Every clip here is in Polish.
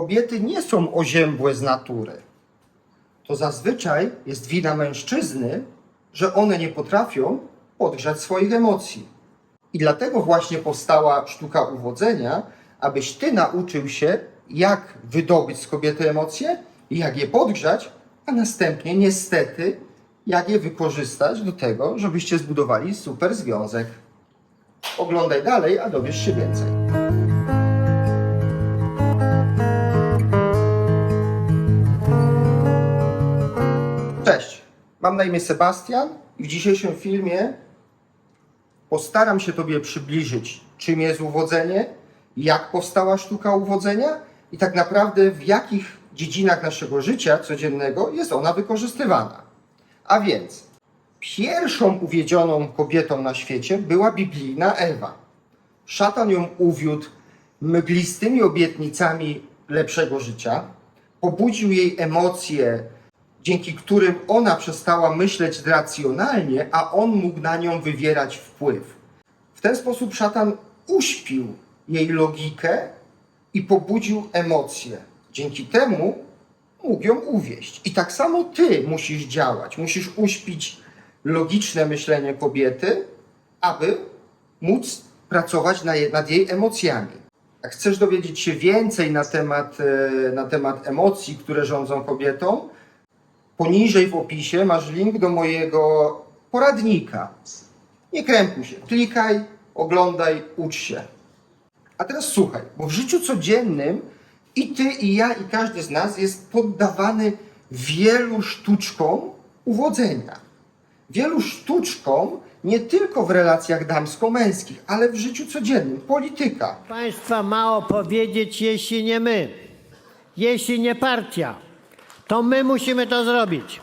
kobiety nie są oziębłe z natury. To zazwyczaj jest wina mężczyzny, że one nie potrafią podgrzać swoich emocji. I dlatego właśnie powstała sztuka uwodzenia, abyś ty nauczył się, jak wydobyć z kobiety emocje, jak je podgrzać, a następnie niestety, jak je wykorzystać do tego, żebyście zbudowali super związek. Oglądaj dalej, a dowiesz się więcej. Cześć, mam na imię Sebastian i w dzisiejszym filmie postaram się Tobie przybliżyć, czym jest uwodzenie, jak powstała sztuka uwodzenia i tak naprawdę w jakich dziedzinach naszego życia codziennego jest ona wykorzystywana. A więc pierwszą uwiedzioną kobietą na świecie była biblijna Ewa. Szatan ją uwiódł mglistymi obietnicami lepszego życia, pobudził jej emocje, dzięki którym ona przestała myśleć racjonalnie, a on mógł na nią wywierać wpływ. W ten sposób szatan uśpił jej logikę i pobudził emocje. Dzięki temu mógł ją uwieść. I tak samo ty musisz działać. Musisz uśpić logiczne myślenie kobiety, aby móc pracować nad jej emocjami. Jak chcesz dowiedzieć się więcej na temat, e, na temat emocji, które rządzą kobietą, poniżej w opisie masz link do mojego poradnika. Nie krępuj się, klikaj, oglądaj, ucz się. A teraz słuchaj, bo w życiu codziennym i ty, i ja, i każdy z nas jest poddawany wielu sztuczkom uwodzenia. Wielu sztuczkom nie tylko w relacjach damsko-męskich, ale w życiu codziennym. Polityka, Państwa mało powiedzieć, jeśli nie my, jeśli nie partia, to my musimy to zrobić.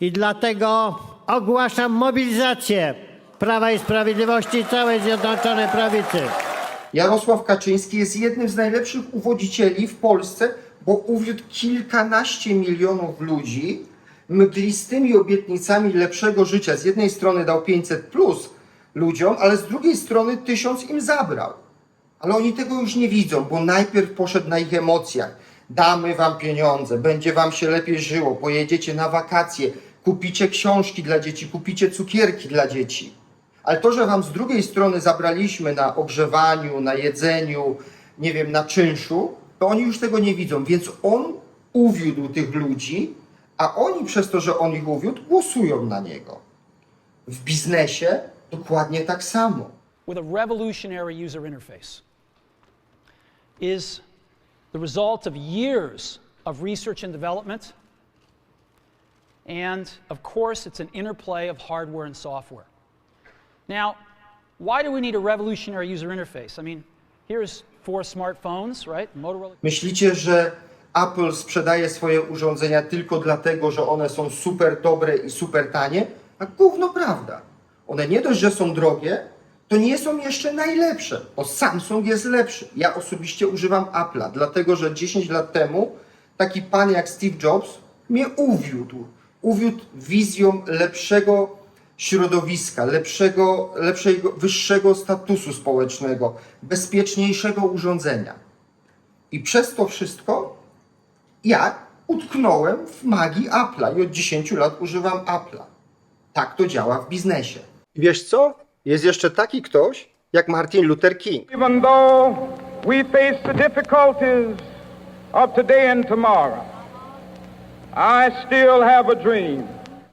I dlatego ogłaszam mobilizację Prawa i Sprawiedliwości całej Zjednoczonej Prawicy. Jarosław Kaczyński jest jednym z najlepszych uwodzicieli w Polsce, bo uwiódł kilkanaście milionów ludzi mglistymi obietnicami lepszego życia. Z jednej strony dał 500 plus ludziom, ale z drugiej strony tysiąc im zabrał. Ale oni tego już nie widzą, bo najpierw poszedł na ich emocjach. Damy wam pieniądze, będzie wam się lepiej żyło, pojedziecie na wakacje, kupicie książki dla dzieci, kupicie cukierki dla dzieci. Ale to, że wam z drugiej strony zabraliśmy na ogrzewaniu, na jedzeniu, nie wiem, na czynszu, to oni już tego nie widzą. Więc on uwiódł tych ludzi, a oni przez to, że on ich uwiódł, głosują na niego. W biznesie dokładnie tak samo. with a revolutionary user interface is the result of years of research and development. And of course, it's an interplay of hardware and software. Now, why do we need a revolutionary user interface? I mean, here's four smartphones, right? Motorola. Myślicie, że Apple sprzedaje swoje urządzenia tylko dlatego, że one są super dobre i super tanie? A gówno prawda. One nie dość, że są drogie, to nie są jeszcze najlepsze, bo Samsung jest lepszy. Ja osobiście używam Apple'a, dlatego że 10 lat temu taki pan jak Steve Jobs mnie uwiódł. Uwiódł wizją lepszego środowiska, lepszego, lepszego, wyższego statusu społecznego, bezpieczniejszego urządzenia. I przez to wszystko ja utknąłem w magii Apple'a i od 10 lat używam Apple'a. Tak to działa w biznesie. Wiesz co? Jest jeszcze taki ktoś jak Martin Luther King. Even though we face the difficulties of today and tomorrow, I still have a dream.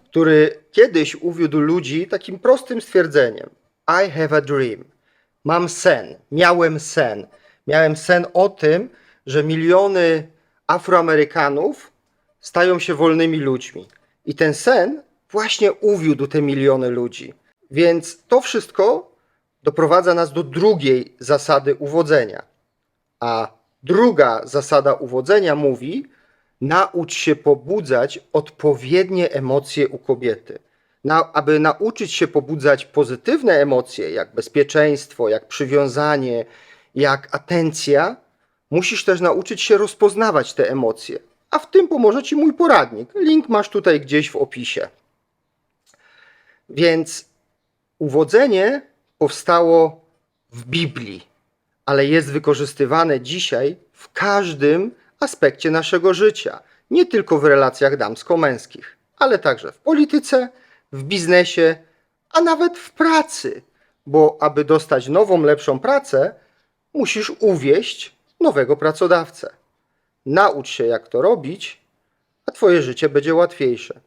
który kiedyś uwiódł ludzi takim prostym stwierdzeniem: I have a dream. Mam sen, miałem sen. Miałem sen o tym, że miliony Afroamerykanów stają się wolnymi ludźmi. I ten sen właśnie uwiódł te miliony ludzi. Więc to wszystko doprowadza nas do drugiej zasady uwodzenia. A druga zasada uwodzenia mówi: naucz się pobudzać odpowiednie emocje u kobiety. Na, aby nauczyć się pobudzać pozytywne emocje, jak bezpieczeństwo, jak przywiązanie, jak atencja, musisz też nauczyć się rozpoznawać te emocje. A w tym pomoże Ci mój poradnik. Link masz tutaj gdzieś w opisie. Więc uwodzenie powstało w Biblii ale jest wykorzystywane dzisiaj w każdym aspekcie naszego życia, nie tylko w relacjach damsko-męskich, ale także w polityce, w biznesie, a nawet w pracy, bo aby dostać nową, lepszą pracę, musisz uwieść nowego pracodawcę. Naucz się, jak to robić, a Twoje życie będzie łatwiejsze.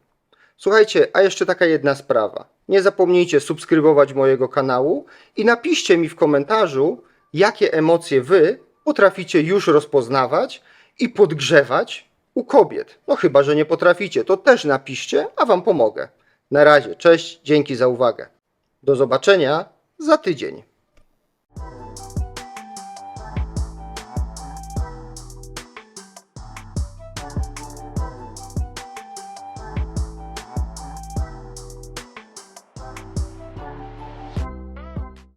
Słuchajcie, a jeszcze taka jedna sprawa. Nie zapomnijcie subskrybować mojego kanału i napiszcie mi w komentarzu, jakie emocje Wy potraficie już rozpoznawać i podgrzewać u kobiet. No chyba, że nie potraficie, to też napiszcie, a Wam pomogę. Na razie, cześć, dzięki za uwagę. Do zobaczenia za tydzień.